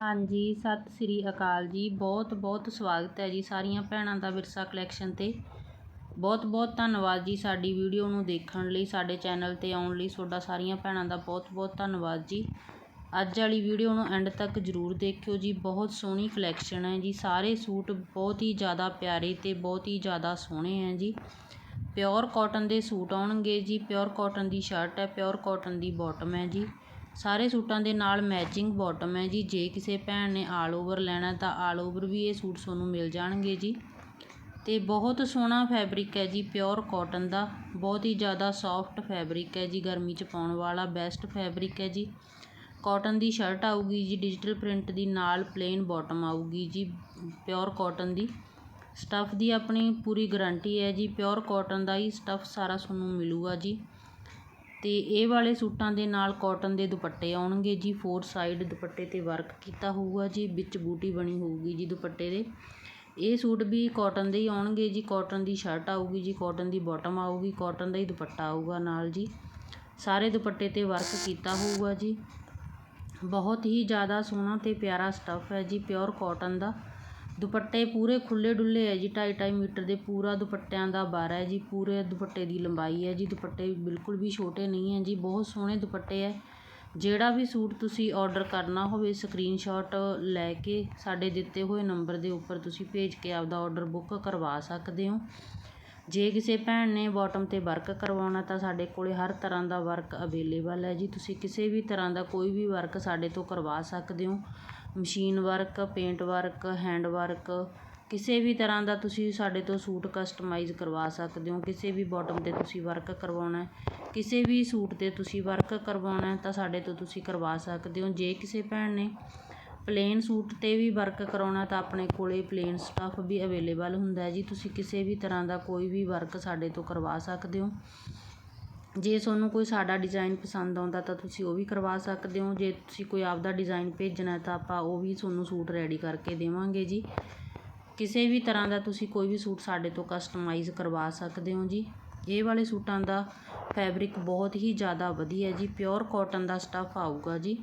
ਹਾਂਜੀ, ਸਤਿ ਸ੍ਰੀ ਅਕਾਲ ਜੀ। ਬਹੁਤ ਬਹੁਤ ਸਵਾਗਤ ਹੈ ਜੀ ਸਾਰੀਆਂ ਭੈਣਾਂ ਦਾ ਵਿਰਸਾ ਕਲੈਕਸ਼ਨ ਤੇ। ਬਹੁਤ ਬਹੁਤ ਧੰਨਵਾਦ ਜੀ ਸਾਡੀ ਵੀਡੀਓ ਨੂੰ ਦੇਖਣ ਲਈ, ਸਾਡੇ ਚੈਨਲ ਤੇ ਆਉਣ ਲਈ। ਤੁਹਾਡਾ ਸਾਰੀਆਂ ਭੈਣਾਂ ਦਾ ਬਹੁਤ ਬਹੁਤ ਧੰਨਵਾਦ ਜੀ। ਅੱਜ ਵਾਲੀ ਵੀਡੀਓ ਨੂੰ ਐਂਡ ਤੱਕ ਜ਼ਰੂਰ ਦੇਖਿਓ ਜੀ। ਬਹੁਤ ਸੋਹਣੀ ਕਲੈਕਸ਼ਨ ਹੈ ਜੀ। ਸਾਰੇ ਸੂਟ ਬਹੁਤ ਹੀ ਜ਼ਿਆਦਾ ਪਿਆਰੇ ਤੇ ਬਹੁਤ ਹੀ ਜ਼ਿਆਦਾ ਸੋਹਣੇ ਹੈ ਜੀ। ਪਿਓਰ ਕਾਟਨ ਦੇ ਸੂਟ ਆਉਣਗੇ ਜੀ। ਪਿਓਰ ਕਾਟਨ ਦੀ ਸ਼ਰਟ ਹੈ, ਪਿਓਰ ਕਾਟਨ ਦੀ ਬਾਟਮ ਹੈ ਜੀ। ਸਾਰੇ ਸੂਟਾਂ ਦੇ ਨਾਲ ਮੈਚਿੰਗ ਬੋਟਮ ਹੈ ਜੀ। ਜੇ ਕਿਸੇ ਭੈਣ ਨੇ ਆਲ ਓਵਰ ਲੈਣਾ ਤਾਂ ਆਲ ਓਵਰ ਵੀ ਇਹ ਸੂਟ ਤੁਹਾਨੂੰ ਮਿਲ ਜਾਣਗੇ ਜੀ। ਤੇ ਬਹੁਤ ਸੋਹਣਾ ਫੈਬਰਿਕ ਹੈ ਜੀ, ਪਿਓਰ ਕਾਟਨ ਦਾ। ਬਹੁਤ ਹੀ ਜ਼ਿਆਦਾ ਸੌਫਟ ਫੈਬਰਿਕ ਹੈ ਜੀ, ਗਰਮੀ 'ਚ ਪਾਉਣ ਵਾਲਾ ਬੈਸਟ ਫੈਬਰਿਕ ਹੈ ਜੀ। ਕਾਟਨ ਦੀ ਸ਼ਰਟ ਆਊਗੀ ਜੀ, ਡਿਜੀਟਲ ਪ੍ਰਿੰਟ ਦੀ ਨਾਲ ਪਲੇਨ ਬਾਟਮ ਆਊਗੀ ਜੀ, ਪਿਓਰ ਕਾਟਨ ਦੀ। ਸਟੱਫ ਦੀ ਆਪਣੀ ਪੂਰੀ ਗਾਰੰਟੀ ਹੈ ਜੀ, ਪਿਓਰ ਕਾਟਨ ਦਾ ਹੀ ਸਟੱਫ ਸਾਰਾ ਤੁਹਾਨੂੰ ਮਿਲੂਗਾ ਜੀ। ਅਤੇ ਇਹ ਵਾਲੇ ਸੂਟਾਂ ਦੇ ਨਾਲ ਕੋਟਨ ਦੇ ਦੁਪੱਟੇ ਆਉਣਗੇ ਜੀ ਫੋਰ ਸਾਈਡ ਦੁਪੱਟੇ ਤੇ ਵਰਕ ਕੀਤਾ ਹੋਊਗਾ ਜੀ, ਵਿੱਚ ਬੂਟੀ ਬਣੀ ਹੋਊਗੀ ਜੀ ਦੁਪੱਟੇ ਦੇ। ਇਹ ਸੂਟ ਵੀ ਕੋਟਨ ਦੇ ਹੀ ਆਉਣਗੇ ਜੀ ਕੋਟਨ ਦੀ ਸ਼ਰਟ ਆਊਗੀ ਜੀ ਕੋਟਨ ਦੀ ਬਾਟਮ ਆਊਗੀ ਕੋਟਨ ਦਾ ਹੀ ਦੁਪੱਟਾ ਆਊਗਾ ਨਾਲ ਜੀ। ਸਾਰੇ ਦੁਪੱਟੇ ਤੇ ਵਰਕ ਕੀਤਾ ਹੋਊਗਾ ਜੀ। ਬਹੁਤ ਹੀ ਜ਼ਿਆਦਾ ਸੋਹਣਾ ਤੇ ਪਿਆਰਾ ਸਟੱਫ ਹੈ ਜੀ ਪਿਓਰ ਕੋਟਨ ਦਾ। ਦੁਪੱਟੇ ਪੂਰੇ ਖੁੱਲ੍ਹੇ ਡੁੱਲੇ ਹੈ ਜੀ, ਢਾਈ ਢਾਈ ਮੀਟਰ ਦੇ ਪੂਰਾ ਦੁਪੱਟਿਆਂ ਦਾ ਬਾਰ ਹੈ ਜੀ, ਪੂਰੇ ਦੁਪੱਟੇ ਦੀ ਲੰਬਾਈ ਹੈ ਜੀ, ਦੁਪੱਟੇ ਬਿਲਕੁਲ ਵੀ ਛੋਟੇ ਨਹੀਂ ਹੈ ਜੀ, ਬਹੁਤ ਸੋਹਣੇ ਦੁਪੱਟੇ ਹੈ। ਜਿਹੜਾ ਵੀ ਸੂਟ ਤੁਸੀਂ ਔਡਰ ਕਰਨਾ ਹੋਵੇ ਸਕਰੀਨਸ਼ਾਟ ਲੈ ਕੇ ਸਾਡੇ ਦਿੱਤੇ ਹੋਏ ਨੰਬਰ ਦੇ ਉੱਪਰ ਤੁਸੀਂ ਭੇਜ ਕੇ ਆਪਦਾ ਔਡਰ ਬੁੱਕ ਕਰਵਾ ਸਕਦੇ ਹੋ। ਜੇ ਕਿਸੇ ਭੈਣ ਨੇ ਬੋਟਮ ਤੇ ਵਰਕ ਕਰਵਾਉਣਾ ਤਾਂ ਸਾਡੇ ਕੋਲ ਹਰ ਤਰ੍ਹਾਂ ਦਾ ਵਰਕ ਅਵੇਲੇਬਲ ਹੈ ਜੀ। ਤੁਸੀਂ ਕਿਸੇ ਵੀ ਤਰ੍ਹਾਂ ਦਾ ਕੋਈ ਵੀ ਵਰਕ ਸਾਡੇ ਤੋਂ ਕਰਵਾ ਸਕਦੇ ਹੋ। Machine work paint work hand work ਕਿਸੇ ਵੀ ਤਰ੍ਹਾਂ ਦਾ ਤੁਸੀਂ ਸਾਡੇ ਤੋਂ ਸੂਟ ਕਸਟਮਾਈਜ਼ ਕਰਵਾ ਸਕਦੇ ਹੋ। ਕਿਸੇ ਵੀ ਬੋਟਮ 'ਤੇ ਤੁਸੀਂ ਵਰਕ ਕਰਵਾਉਣਾ ਕਿਸੇ ਵੀ ਸੂਟ 'ਤੇ ਤੁਸੀਂ ਵਰਕ ਕਰਵਾਉਣਾ ਤਾਂ ਸਾਡੇ ਤੋਂ ਤੁਸੀਂ ਕਰਵਾ ਸਕਦੇ ਹੋ। ਜੇ ਕਿਸੇ ਭੈਣ ਨੇ ਪਲੇਨ ਸੂਟ 'ਤੇ ਵੀ ਵਰਕ ਕਰਾਉਣਾ ਤਾਂ ਆਪਣੇ ਕੋਲ ਪਲੇਨ ਸਟੱਫ ਵੀ ਅਵੇਲੇਬਲ ਹੁੰਦਾ ਜੀ। ਤੁਸੀਂ ਕਿਸੇ ਵੀ ਤਰ੍ਹਾਂ ਦਾ ਕੋਈ ਵੀ ਵਰਕ ਸਾਡੇ ਤੋਂ ਕਰਵਾ ਸਕਦੇ ਹੋ। ਜੇ ਤੁਹਾਨੂੰ ਕੋਈ ਸਾਡਾ ਡਿਜ਼ਾਇਨ ਪਸੰਦ ਆਉਂਦਾ ਤਾਂ ਤੁਸੀਂ ਉਹ ਵੀ ਕਰਵਾ ਸਕਦੇ ਹੋ। ਜੇ ਤੁਸੀਂ ਕੋਈ ਆਪਦਾ ਡਿਜ਼ਾਇਨ ਭੇਜਣਾ ਤਾਂ ਆਪਾਂ ਉਹ ਵੀ ਤੁਹਾਨੂੰ ਸੂਟ ਰੈਡੀ ਕਰਕੇ ਦੇਵਾਂਗੇ ਜੀ। ਕਿਸੇ ਵੀ ਤਰ੍ਹਾਂ ਦਾ ਤੁਸੀਂ ਕੋਈ ਵੀ ਸੂਟ ਸਾਡੇ ਤੋਂ ਕਸਟਮਾਈਜ਼ ਕਰਵਾ ਸਕਦੇ ਹੋ ਜੀ। ਇਹ ਵਾਲੇ ਸੂਟਾਂ ਦਾ ਫੈਬਰਿਕ ਬਹੁਤ ਹੀ ਜ਼ਿਆਦਾ ਵਧੀਆ ਜੀ। ਪਿਓਰ ਕਾਟਨ ਦਾ ਸਟੱਫ ਆਊਗਾ ਜੀ।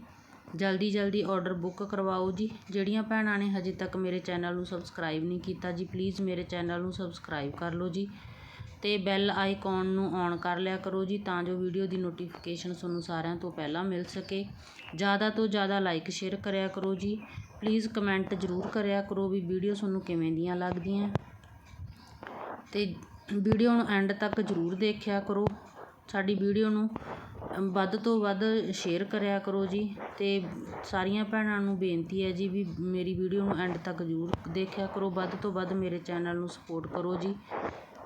ਜਲਦੀ ਜਲਦੀ ਔਡਰ ਬੁੱਕ ਕਰਵਾਓ ਜੀ। ਜਿਹੜੀਆਂ ਭੈਣਾਂ ਨੇ ਹਜੇ ਤੱਕ ਮੇਰੇ ਚੈਨਲ ਨੂੰ ਸਬਸਕ੍ਰਾਈਬ ਨਹੀਂ ਕੀਤਾ ਜੀ ਪਲੀਜ਼ ਮੇਰੇ ਚੈਨਲ ਨੂੰ ਸਬਸਕ੍ਰਾਈਬ ਕਰ ਲਓ ਜੀ। ਅਤੇ ਬੈਲ ਆਈਕਨ ਨੂੰ ਔਨ ਕਰ ਲਿਆ ਕਰੋ ਜੀ, ਤਾਂ ਜੋ ਵੀਡੀਓ ਦੀ ਨੋਟੀਫਿਕੇਸ਼ਨ ਤੁਹਾਨੂੰ ਸਾਰਿਆਂ ਤੋਂ ਪਹਿਲਾਂ ਮਿਲ ਸਕੇ। ਜ਼ਿਆਦਾ ਤੋਂ ਜ਼ਿਆਦਾ ਲਾਈਕ ਸ਼ੇਅਰ ਕਰਿਆ ਕਰੋ ਜੀ। ਪਲੀਜ਼ ਕਮੈਂਟ ਜ਼ਰੂਰ ਕਰਿਆ ਕਰੋ ਵੀ ਵੀਡੀਓ ਤੁਹਾਨੂੰ ਕਿਵੇਂ ਦੀਆਂ ਲੱਗਦੀਆਂ। ਅਤੇ ਵੀਡੀਓ ਨੂੰ ਐਂਡ ਤੱਕ ਜ਼ਰੂਰ ਦੇਖਿਆ ਕਰੋ। ਸਾਡੀ ਵੀਡੀਓ ਨੂੰ ਵੱਧ ਤੋਂ ਵੱਧ ਸ਼ੇਅਰ ਕਰਿਆ ਕਰੋ ਜੀ ਅਤੇ ਸਾਰੀਆਂ ਭੈਣਾਂ ਨੂੰ ਬੇਨਤੀ ਹੈ ਜੀ ਵੀ ਮੇਰੀ ਵੀਡੀਓ ਨੂੰ ਐਂਡ ਤੱਕ ਜ਼ਰੂਰ ਦੇਖਿਆ ਕਰੋ, ਵੱਧ ਤੋਂ ਵੱਧ ਮੇਰੇ ਚੈਨਲ ਨੂੰ ਸਪੋਰਟ ਕਰੋ ਜੀ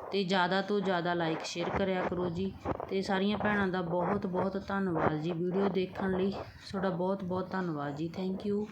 ਅਤੇ ਜ਼ਿਆਦਾ ਤੋਂ ਜ਼ਿਆਦਾ ਲਾਈਕ ਸ਼ੇਅਰ ਕਰਿਆ ਕਰੋ ਜੀ ਅਤੇ ਸਾਰੀਆਂ ਭੈਣਾਂ ਦਾ ਬਹੁਤ ਬਹੁਤ ਧੰਨਵਾਦ ਜੀ ਵੀਡੀਓ ਦੇਖਣ ਲਈ। ਤੁਹਾਡਾ ਬਹੁਤ ਬਹੁਤ ਧੰਨਵਾਦ ਜੀ ਥੈਂਕ ਯੂ